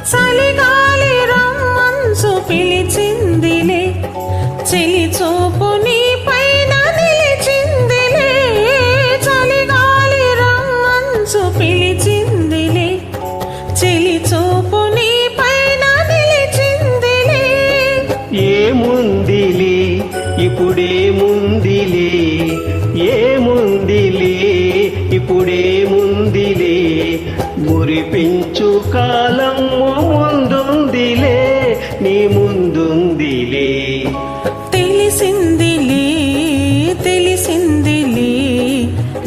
చలిగాలి రమ్మంచు పిలిచిందిలే. చెలి చూపు నీ పైన నిలిచిందిలే. చలిగాలి రమ్మంచు పిలిచిందిలే. చెలి చూపు నీ పైన నిలిచిందిలే. ఏముందిలే? ఇప్పుడేముందిలే? ఏముంది? కాలము ముందుందిలే నీ ముందుందిలే. తెలిసిందిలే తెలిసిందిలే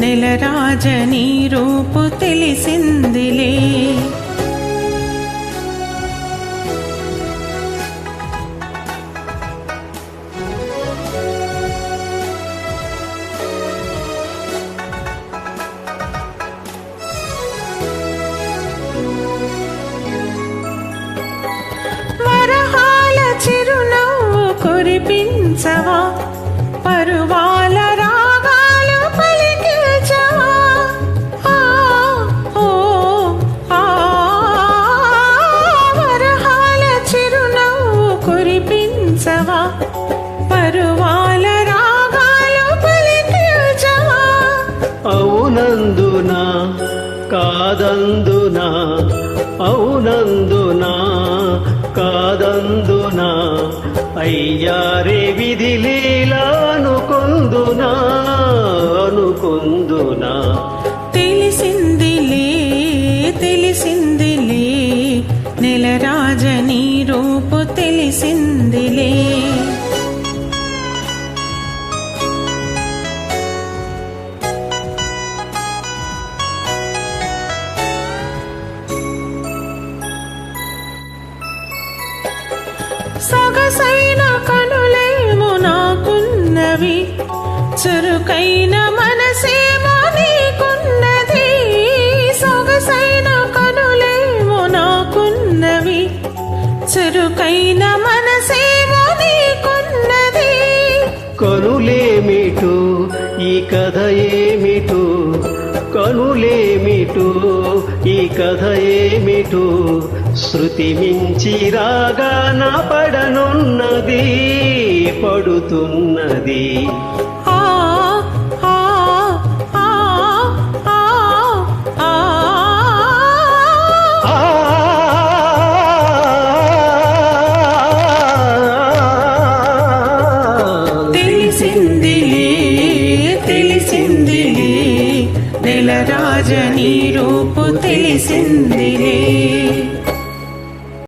నెలరాజని రూపు తెలిసిందిలే. కురిపించవా పరువాల రాగాలు పలికించవా? వరహాల చిరునవ్వు కురిపించవా? పరువాల రాగాలు పలికించవా? అవునందునా కాదందునా అవునందునా కాదందునా అయ్యారే విధి లీలా అనుకుందునా. అనుకుందునా తెలిసిందిలే తెలిసిందిలే నెలరాజని రూపు తెలిసింది సొగసైన కనులేమో నాకున్నవి. చురుకైన మనసేమో నీకున్నది. సొగసైన కనులేమో నాకున్నవి. చురుకైన మనసేమో నీకున్నది. కనులేమిటో ఈ కథ ఏమిటో? కనులేమిటో కథ ఏమిటో శృతి మించి రాగాన పడనున్నది పడుతున్నది. రాజని రూపు తెలిసిందిలే.